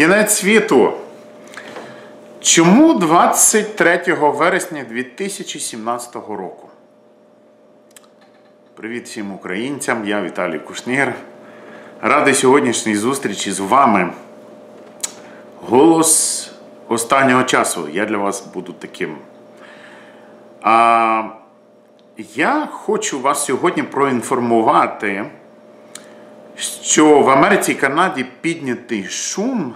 Кінець світу. Чому 23 вересня 2017 року? Привіт всім українцям, я Віталій Кушнір. Радий сьогоднішній зустрічі з вами. Голос останнього часу. Я для вас буду таким. А, Я хочу вас сьогодні проінформувати, що в Америці і Канаді піднятий шум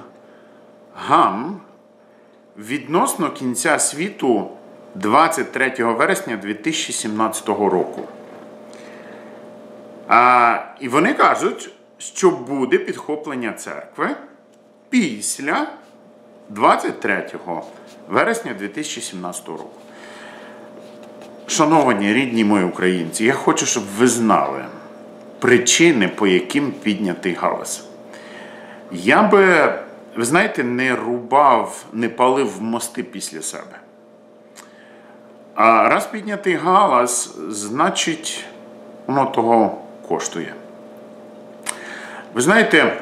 гам відносно кінця світу 23 вересня 2017 року. А, І вони кажуть, що буде підхоплення церкви після 23 вересня 2017 року. Шановані рідні мої українці, я хочу, щоб ви знали причини, по яким піднятий галас. Я би, ви знаєте, не рубав, не палив мости після себе. А раз піднятий галас, значить, воно того коштує. Ви знаєте,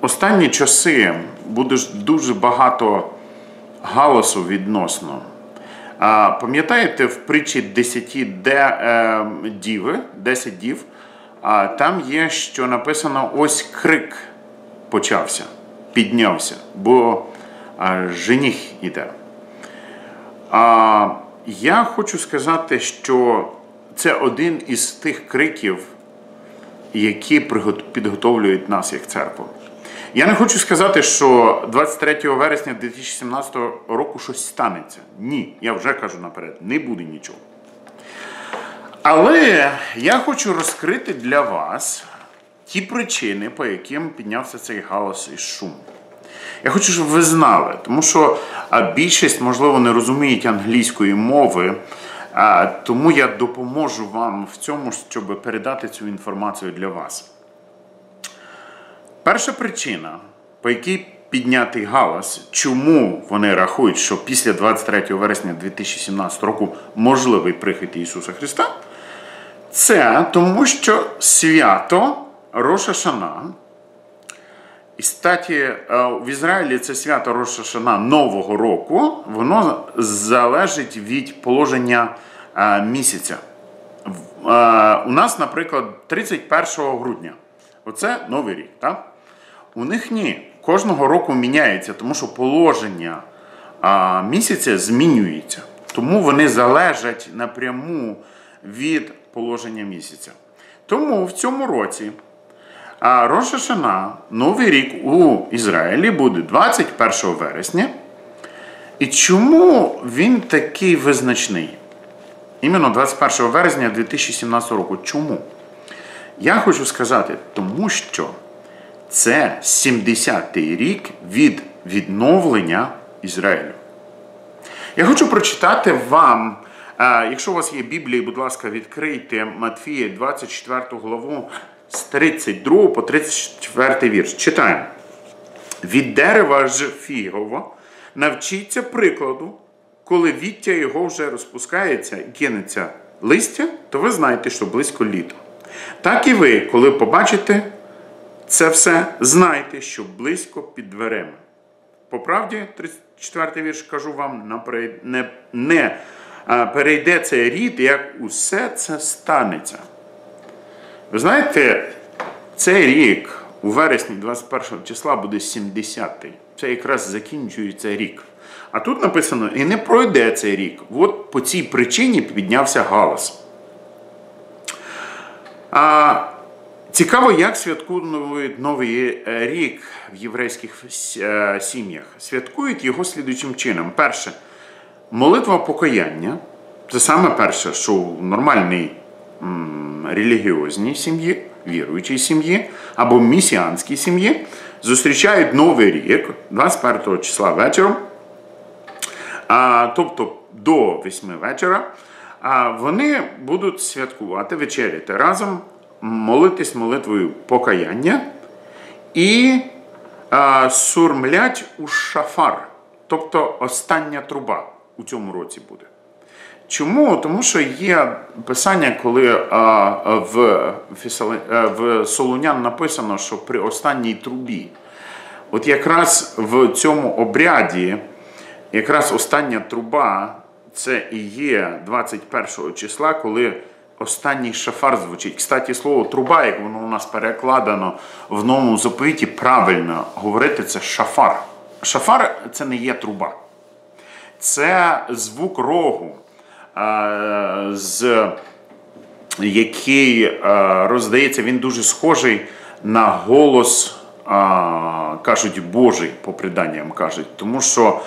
останні часи буде дуже багато галасу відносно. Пам'ятаєте, в притчі 10 де, е, діви, 10 дів, там є, що написано: ось крик почався, піднявся, бо жених іде. А, Я хочу сказати, що це один із тих криків, які підготовлюють нас як церкву. Я не хочу сказати, що 23 вересня 2017 року щось станеться. Ні, я вже кажу наперед, не буде нічого. Але я хочу розкрити для вас ті причини, по яким піднявся цей галас і шум. Я хочу, щоб ви знали, тому що більшість, можливо, не розуміють англійської мови, тому я допоможу вам в цьому, щоб передати цю інформацію для вас. Перша причина, по якій піднятий галас, чому вони рахують, що після 23 вересня 2017 року можливий прихід Ісуса Христа, це тому, що свято Роша Шана, і статі в Ізраїлі це свято Роша Шана Нового року, воно залежить від положення місяця. У нас, наприклад, 31 грудня. Оце новий рік. так? У них ні. Кожного року міняється, тому що положення місяця змінюється. Тому вони залежать напряму від положення місяця. Тому в цьому році а, Рошашана, Новий рік у Ізраїлі буде 21 вересня. І чому він такий визначний? Іменно 21 вересня 2017 року. Чому? Я хочу сказати, тому що це 70-й рік від відновлення Ізраїлю. Я хочу прочитати вам, якщо у вас є Біблія, будь ласка, відкрийте Матфія 24 главу з 32 по 34 вірш. Читаємо. Від дерева ж фігово навчіться прикладу, коли віття його вже розпускається і кинеться листя, то ви знаєте, що близько літо. Так і ви, коли побачите це все, знайте, що близько під дверима. По правді, 34 вірш кажу вам, не перейде цей рід, як усе це станеться. Ви знаєте, цей рік у вересні 21 числа буде 70-й. Це якраз закінчується рік. А тут написано, і не пройде цей рік. От по цій причині піднявся галас. А, Цікаво, як святкують Новий рік в єврейських е, сім'ях. Святкують його слідуючим чином. Перше, молитва покаяння. Це саме перше, що м, релігіозній сім'ї, віруючій сім'ї або місіанській сім'ї зустрічають Новий рік 21 числа вечором, а, тобто до 8 вечора. А вони будуть святкувати вечеряти разом молитись молитвою покаяння і а, сурмлять у шафар, тобто остання труба у цьому році буде. Чому? Тому що є писання, коли а, в в Солунян написано, що при останній трубі От якраз в цьому обряді, якраз остання труба, це і є 21 числа, коли останній шафар звучить. Кстати, слово труба, як воно у нас перекладено в новому заповіті, правильно говорити це шафар. Шафар це не є труба. Це звук рогу, з який роздається, він дуже схожий на голос, кажуть, Божий, по приданням кажуть. Тому що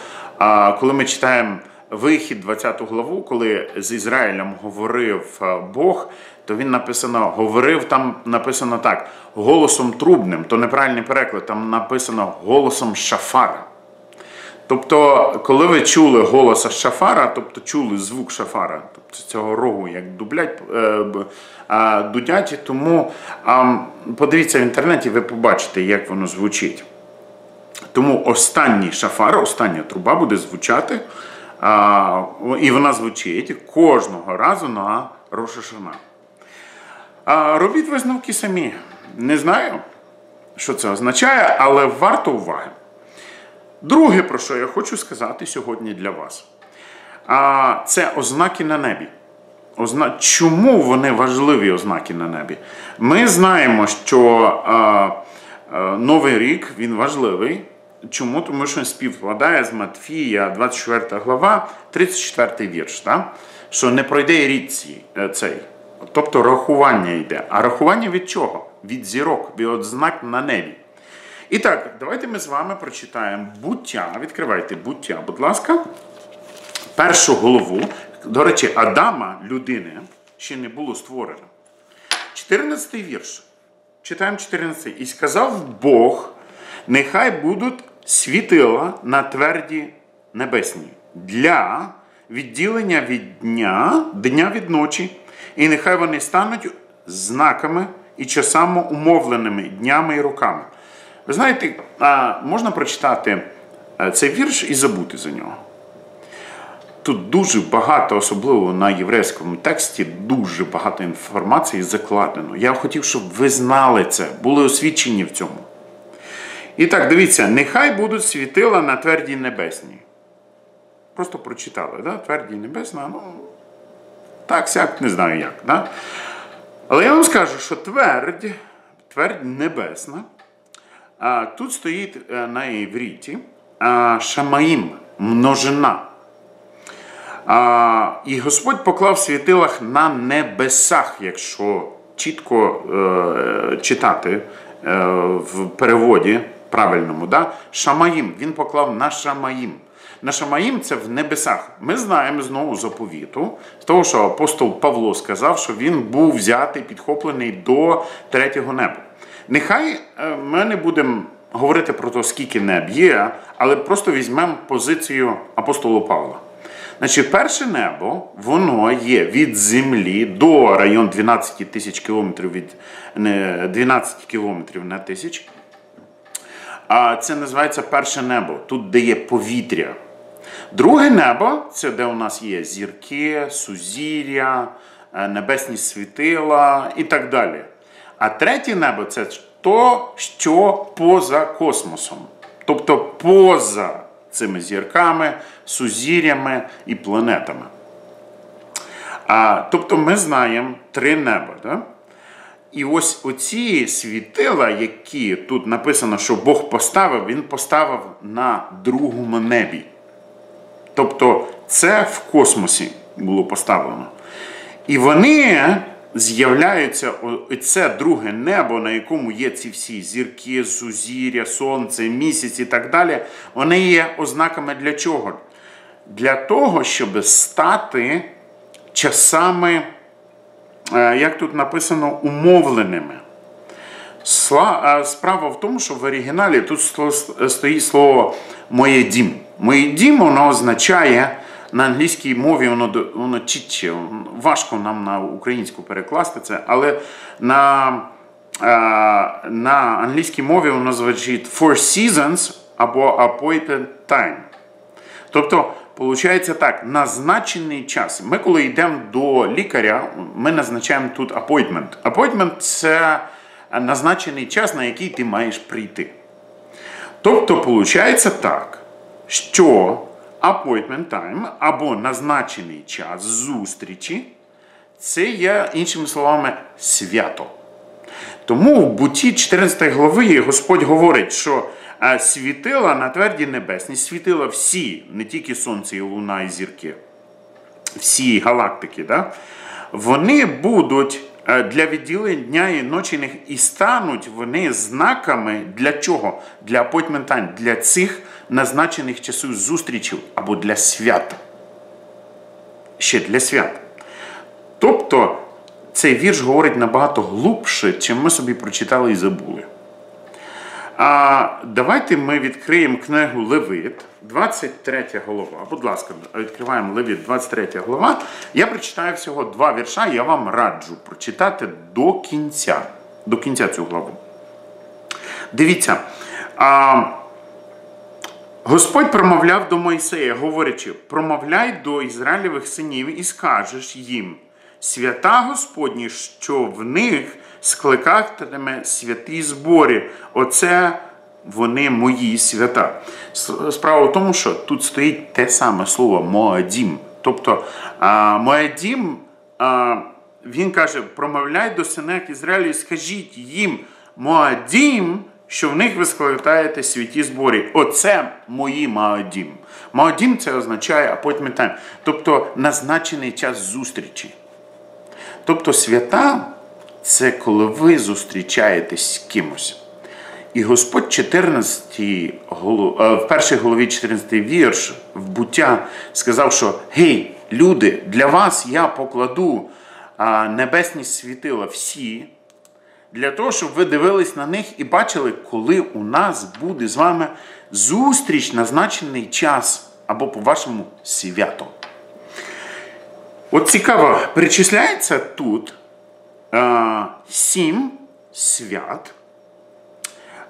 коли ми читаємо вихід, 20 главу, коли з Ізраїлем говорив Бог, то він написано, говорив, там написано так, голосом трубним, то неправильний переклад, там написано голосом шафара. Тобто, коли ви чули голос шафара, тобто чули звук шафара, тобто цього рогу, як дублять, е, дудять, тому подивіться в інтернеті, ви побачите, як воно звучить. Тому останній шафар, остання труба буде звучати, і вона звучить кожного разу на Рошашана. Робіть висновки самі. Не знаю, що це означає, але варто уваги. Друге, про що я хочу сказати сьогодні для вас, це ознаки на небі. Озна... Чому вони важливі ознаки на небі? Ми знаємо, що Новий рік він важливий. Чому? Тому що він співвкладає з Матфія, 24 глава, 34 вірш. Так? Що не пройде рік цей. Тобто рахування йде. А рахування від чого? Від зірок, від ознак на небі. І так, давайте ми з вами прочитаємо буття. Відкривайте буття, будь ласка. Першу голову. До речі, Адама, людини, ще не було створено. 14 вірш. Читаємо 14. І сказав Бог: нехай будуть світила на тверді небесні для відділення від дня, дня від ночі, і нехай вони стануть знаками і часами умовленими днями і роками. Ви знаєте, можна прочитати е, цей вірш і забути за нього. Тут дуже багато, особливо на єврейському тексті, дуже багато інформації закладено. Я хотів, щоб ви знали це, були освічені в цьому. І так, дивіться, нехай будуть світила на твердій небесній. Просто прочитали, да? твердій небесна, ну, так, сяк, не знаю як. Да? Але я вам скажу, що твердь, твердь небесна. Тут стоїть е, на івріті Шамаїм, множина. І Господь поклав світилах на небесах, якщо чітко е, читати е, в переводі правильному. да? Шамаїм, він поклав на Шамаїм. На Шамаїм це в небесах. Ми знаємо знову заповіту, з того, що апостол Павло сказав, що він був взятий, підхоплений до третього неба. Нехай е, ми не будемо говорити про те, скільки неб є, але просто візьмемо позицію апостола Павла. Значить, перше небо, воно є від землі до району 12 тисяч кілометрів від 12 кілометрів на тисяч. А це називається перше небо, тут де є повітря. Друге небо це де у нас є зірки, сузір'я, е, небесні світила і так далі. А третє небо це то, що поза космосом. Тобто поза цими зірками, сузір'ями і планетами. А, Тобто ми знаємо три неба. Да? І ось оці світила, які тут написано, що Бог поставив, Він поставив на другому небі. Тобто це в космосі було поставлено. І вони з'являються це друге небо, на якому є ці всі зірки, сузір'я, сонце, місяць і так далі. Вони є ознаками для чого? Для того, щоб стати часами, е, як тут написано, умовленими. Справа в тому, що в оригіналі тут стоїть слово моє дім. Моє дім воно означає на англійській мові воно воно чітче, важко нам на українську перекласти це, але на на англійській мові воно звучить for seasons або appointed time. Тобто, виходить так, назначений час. Ми, коли йдемо до лікаря, ми назначаємо тут appointment. Appointment – це назначений час, на який ти маєш прийти. Тобто, виходить так, що appointment time або назначений час зустрічі це є, іншими словами, свято. Тому в буті 14 глави Господь говорить, що е, світила на тверді небесні, світила всі, не тільки сонце, і луна, і зірки, всі галактики, да? вони будуть е, для відділення дня і ночі і стануть вони знаками для чого? Для appointment time, для цих назначених часів зустрічів або для свят. Ще для свят. Тобто цей вірш говорить набагато глубше, чим ми собі прочитали і забули. А Давайте ми відкриємо книгу Левит, 23 голова. Будь ласка, відкриваємо Левит, 23 голова. Я прочитаю всього два вірша, я вам раджу прочитати до кінця до кінця цю главу. Дивіться. А, Господь промовляв до Мойсея, говорячи: промовляй до Ізраїлевих синів і скажеш їм свята Господні, що в них скликатиме святі збори. Оце вони мої свята. Справа в тому, що тут стоїть те саме слово Моадім. Тобто Моадім, він каже, промовляй до синек Ізраїлю і скажіть їм Моадім, що в них ви складаєте святі збори. Оце мої Маодім. Маодім це означає time, тобто назначений час зустрічі. Тобто свята це коли ви зустрічаєтесь з кимось. І Господь 14, е, в першій голові 14 вірш в буття сказав, що гей, люди, для вас я покладу небесні світила всі, для того, щоб ви дивились на них і бачили, коли у нас буде з вами зустріч, назначений час або по-вашому свято. От цікаво, перечисляється тут а, сім свят,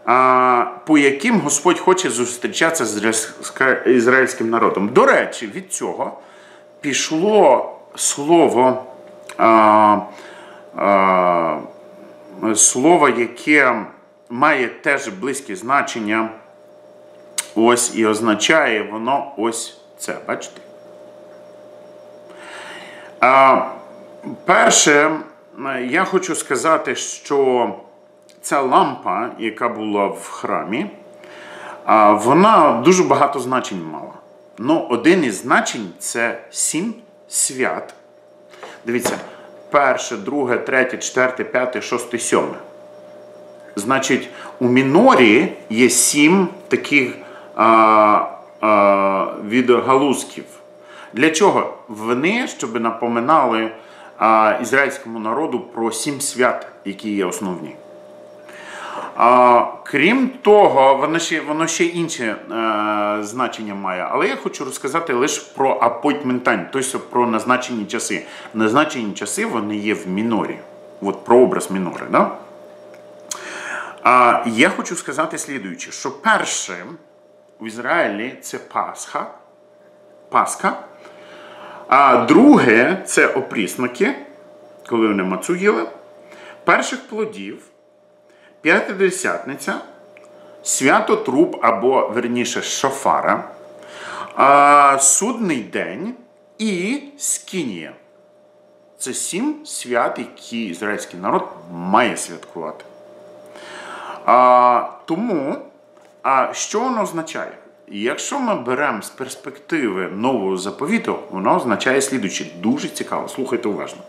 а, по яким Господь хоче зустрічатися з ізраїльським народом. До речі, від цього пішло слово, а, а, слово, яке має теж близьке значення. Ось і означає воно ось це. Бачите? Перше, я хочу сказати, що ця лампа, яка була в храмі, вона дуже багато значень мала. Ну, один із значень це сім свят. Дивіться, перше, друге, третє, четверте, п'яте, шосте, сьоме. Значить, у мінорі є сім таких а, а, відгалузків. Для чого? Вони, щоб напоминали а, ізраїльському народу про сім свят, які є основні. Крім того, воно ще воно ще інше е, значення має. Але я хочу розказати лише про appointment time, тобто про назначені часи. Назначені часи вони є в мінорі. От про образ мінори. Да? А, Я хочу сказати слідуюче, що перше в Ізраїлі це Пасха. Пасха. А друге це опрісники, коли вони мацу їли, перших плодів, п'ятидесятниця, свято труб або верніше шофара, судний день і скінія. Це сім свят, які ізраїльський народ має святкувати. Тому, а що воно означає? якщо ми беремо з перспективи нового заповіту, воно означає слідуче. Дуже цікаво, слухайте уважно.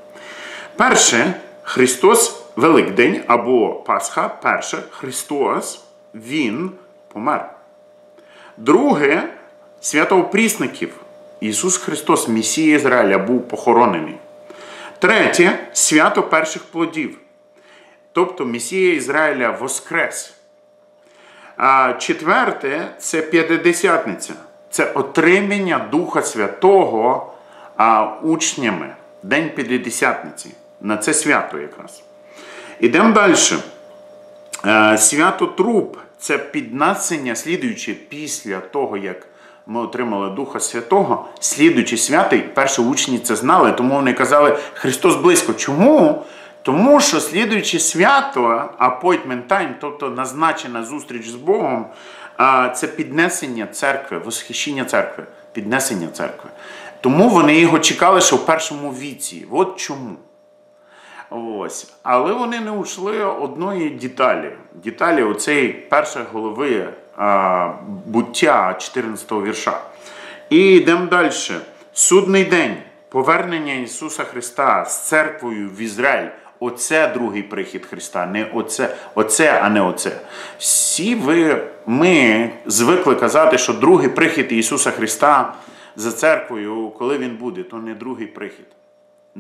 Перше, Христос Великдень або Пасха, перше, Христос, Він помер. Друге, свято опрісників. Ісус Христос, Месія Ізраїля, був похоронений. Третє свято перших плодів. Тобто Месія Ізраїля Воскрес. Четверте це п'ятидесятниця. Це отримання Духа Святого учнями. День П'ятидесятниці. На це свято якраз. Ідемо далі. Е, свято Труп це піднесення, слідуючи після того, як ми отримали Духа Святого, слідуючи святий, перші учні це знали, тому вони казали, Христос близько. Чому? Тому що слідуючи свято, appointment time, тобто назначена зустріч з Богом, це піднесення церкви, восхищення церкви, піднесення церкви. Тому вони його чекали, що в першому віці. От чому. Ось. Але вони не ушли одної деталі. Деталі оцеї першої голови а, буття 14 го вірша. І йдемо далі. Судний день, повернення Ісуса Христа з церквою в Ізраїль. Оце другий прихід Христа, не оце, оце, а не оце. Всі ви, ми звикли казати, що другий прихід Ісуса Христа за церквою, коли Він буде, то не другий прихід.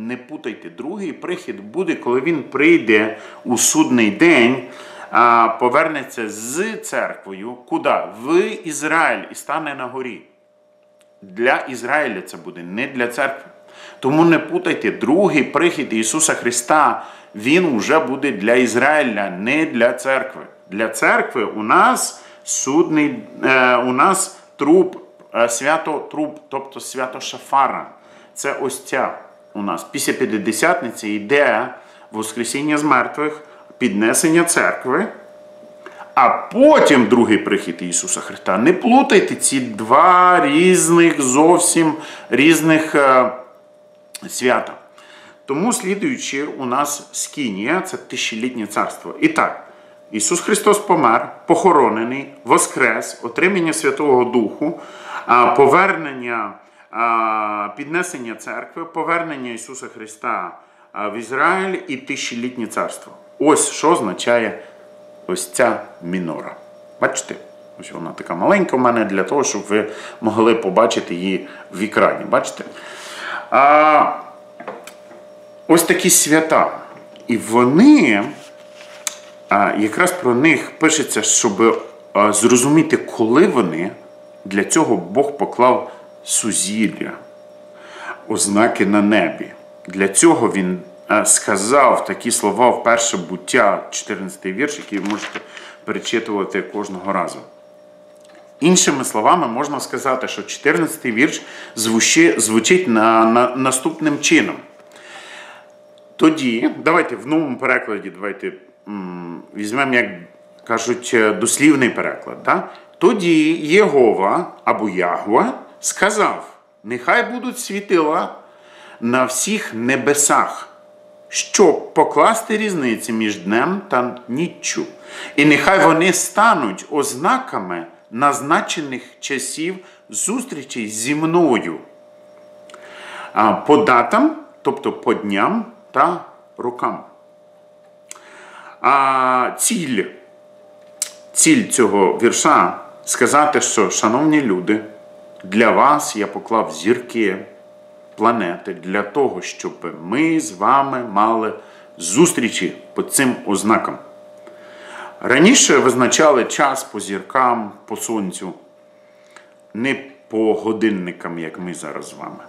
Не путайте, другий прихід буде, коли він прийде у судний день, повернеться з церквою. Куди? В Ізраїль і стане на горі. Для Ізраїля це буде, не для церкви. Тому не путайте, другий прихід Ісуса Христа, Він вже буде для Ізраїля, не для церкви. Для церкви у нас судний, е, у нас труп, е, свято труп, тобто свято Шафара. Це ось ця у нас. Після П'ятидесятниці йде Воскресіння з мертвих, піднесення церкви. А потім другий прихід Ісуса Христа. Не плутайте ці два різних, зовсім різних е, свята. Тому, слідуючи, у нас Скінія це тисячолітнє царство. І так, Ісус Христос помер, похоронений, воскрес, отримання Святого Духу, повернення, піднесення церкви, повернення Ісуса Христа в Ізраїль і тисячолітнє царство. Ось що означає ось ця мінора. Бачите? Ось вона така маленька в мене для того, щоб ви могли побачити її в екрані. Бачите? А, Ось такі свята. І вони, а, якраз про них пишеться, щоб зрозуміти, коли вони, для цього Бог поклав сузір'я, ознаки на небі. Для цього він сказав такі слова в перше буття, 14 вірш, який ви можете перечитувати кожного разу. Іншими словами, можна сказати, що 14 й вірш звучить, на, на, наступним чином. Тоді, давайте в новому перекладі, давайте візьмемо, як кажуть, дослівний переклад. Да? Тоді Єгова або Ягва сказав: нехай будуть світила на всіх небесах, щоб покласти різниці між днем та ніччю. І нехай вони стануть ознаками назначених часів зустрічей зі мною. По датам, тобто по дням та рокам. А ціль, ціль цього вірша сказати, що, шановні люди, для вас я поклав зірки, планети для того, щоб ми з вами мали зустрічі по цим ознакам. Раніше визначали час по зіркам, по сонцю, не по годинникам, як ми зараз з вами.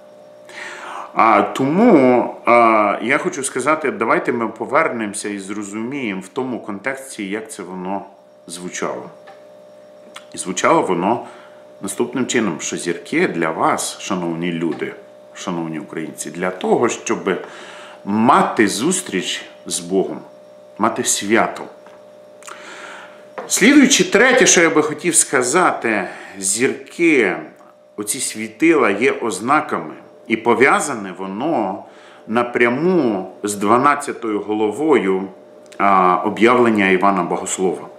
А, Тому а, я хочу сказати, давайте ми повернемося і зрозуміємо в тому контексті, як це воно звучало. І звучало воно наступним чином, що зірки для вас, шановні люди, шановні українці, для того, щоб мати зустріч з Богом, мати свято. Слідуючи третє, що я би хотів сказати, зірки, оці світила є ознаками. І пов'язане воно напряму з 12-ю головою об'явлення Івана Богослова.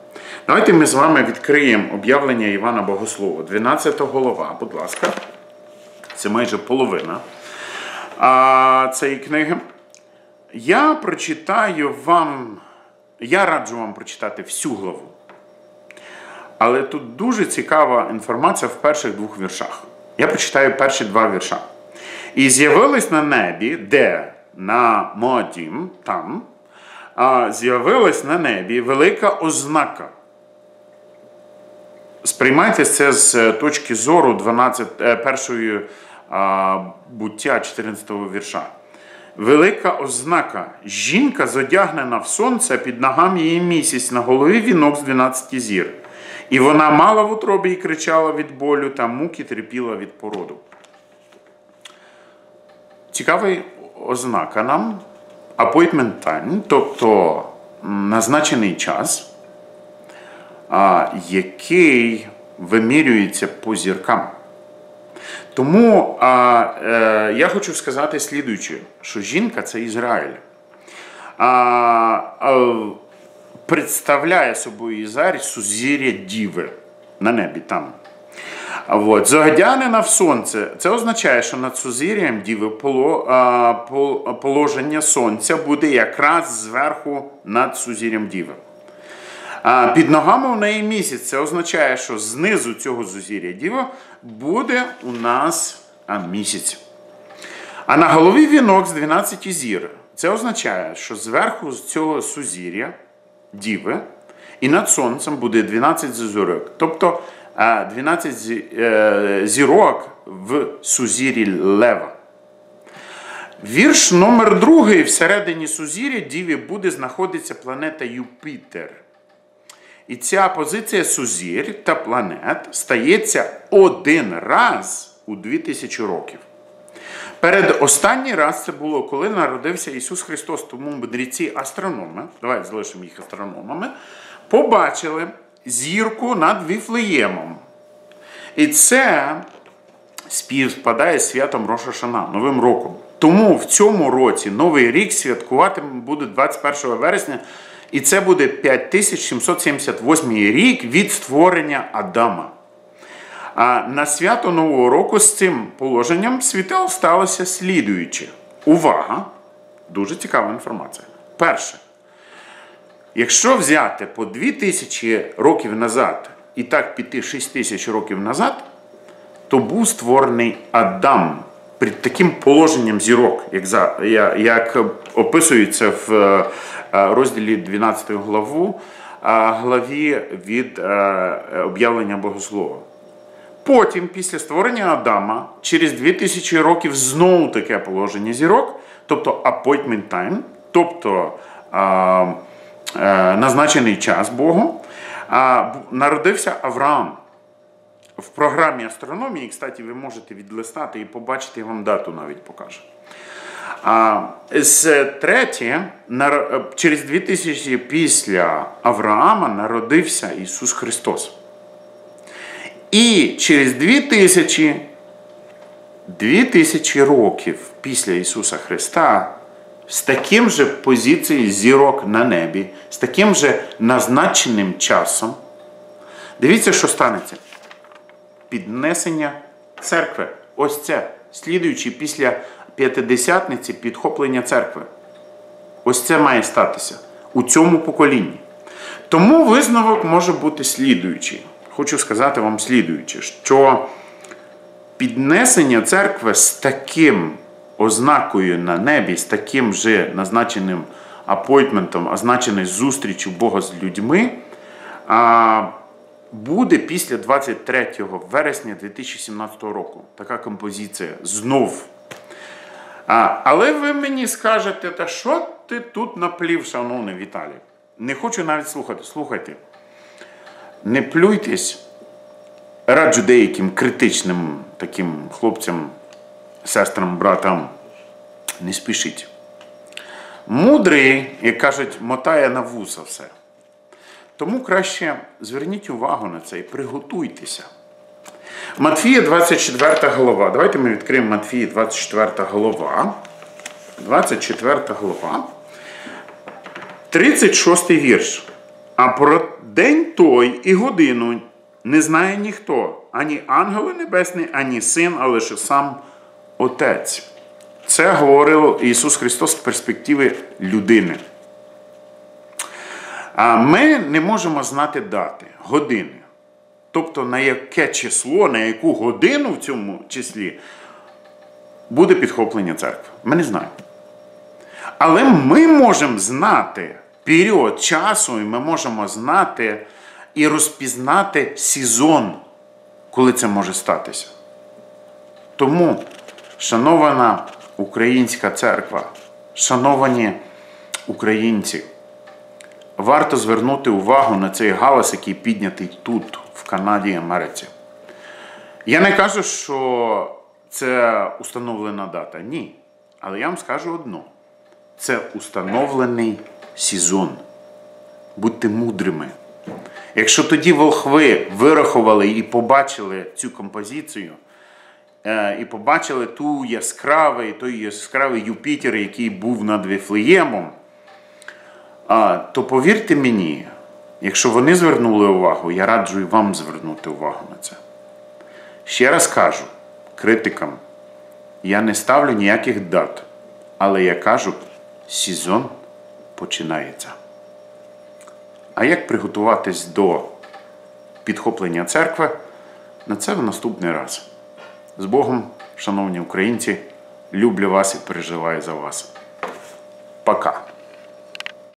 Давайте ми з вами відкриємо об'явлення Івана Богослова. 12 голова, будь ласка, це майже половина цієї книги. Я прочитаю вам, я раджу вам прочитати всю главу. Але тут дуже цікава інформація в перших двох віршах. Я прочитаю перші два вірша. І з'явилась на небі, де на Моадім, там, з'явилась на небі велика ознака. Сприймайте це з точки зору 12, е, першої буття 14 го вірша. Велика ознака. Жінка зодягнена в сонце під ногами її місяць, на голові вінок з 12 зір. І вона мала в утробі і кричала від болю, та муки терпіла від породу. Цікавий ознака нам appointment time, тобто назначений час, який вимірюється по зіркам. Тому а, е, я хочу сказати слідуюче, що жінка це Ізраїль. А, а, представляє собою Ізраїль сузір'я Діви на небі там. От. Зогодянина в сонце. Це означає, що над сузір'ям Діви поло, а, пол- положення сонця буде якраз зверху над сузір'ям Діви. Під ногами у неї місяць. Це означає, що знизу цього сузір'я Діва буде у нас місяць. А на голові вінок з 12 зір. Це означає, що зверху з цього сузір'я Діви і над сонцем буде 12 зірок. Тобто 12 е, зірок в сузір'ї Лева. Вірш номер другий всередині сузір'я Діві буде знаходитися планета Юпітер. І ця позиція сузір'я та планет стається один раз у 2000 років. Перед останній раз це було, коли народився Ісус Христос, тому мудреці астрономи, давай залишимо їх астрономами, побачили зірку над Віфлеємом. І це співпадає з святом Роша Шана, Новим роком. Тому в цьому році Новий рік святкувати буде 21 вересня, і це буде 5778 рік від створення Адама. А на свято Нового року з цим положенням світел сталося слідуюче. Увага! Дуже цікава інформація. Перше. Якщо взяти по 2000 років назад і так піти 6000 років назад, то був створений Адам під таким положенням зірок, як, як описується в е, розділі 12 главу, е, главі від е, об'явлення Богослова. Потім, після створення Адама, через 2000 років знову таке положення зірок, тобто appointment time, тобто а, е, назначений час Богом, а, народився Авраам. В програмі астрономії, кстати, ви можете відлистати і побачити, я вам дату навіть покажу. З третє, е, через 2000 після Авраама народився Ісус Христос. І через 2000, 2000 років після Ісуса Христа з таким же позицією зірок на небі, з таким же назначеним часом, дивіться, що станеться. Піднесення церкви. Ось це, слідуючи після п'ятидесятниці підхоплення церкви. Ось це має статися у цьому поколінні. Тому висновок може бути слідуючий. Хочу сказати вам слідуюче, що піднесення церкви з таким ознакою на небі, з таким же назначеним апойтментом, означеною зустрічю Бога з людьми, буде після 23 вересня 2017 року. Така композиція знов. А, але ви мені скажете, та що ти тут наплів, шановний Віталій? Не хочу навіть слухати. Слухайте. Не плюйтесь. Раджу деяким критичним таким хлопцям, сестрам, братам. Не спішіть. Мудрий, як кажуть, мотає на вуса все. Тому краще зверніть увагу на це і приготуйтеся. Матфія 24 голова. Давайте ми відкриємо Матфія 24 голова. 24 голова. 36 вірш. А про день той і годину не знає ніхто, ані ангели небесні, ані син, а лише сам Отець. Це говорив Ісус Христос з перспективи людини. А ми не можемо знати дати, години. Тобто на яке число, на яку годину в цьому числі буде підхоплення церкви. Ми не знаємо. Але ми можемо знати період часу, і ми можемо знати і розпізнати сезон, коли це може статися. Тому, шанована українська церква, шановані українці, варто звернути увагу на цей галас, який піднятий тут, Канаді і Америці. Я не кажу, що це установлена дата. Ні. Але я вам скажу одно: це установлений сезон. Будьте мудрими. Якщо тоді волхви вирахували і побачили цю композицію, е, і побачили ту яскравий, той яскравий Юпітер, який був над Віфлеємом, то повірте мені, якщо вони звернули увагу, я раджу і вам звернути увагу на це. Ще раз кажу критикам, я не ставлю ніяких дат, але я кажу, сезон починається. А як приготуватись до підхоплення церкви? На це в наступний раз. З Богом, шановні українці, люблю вас і переживаю за вас. Пока.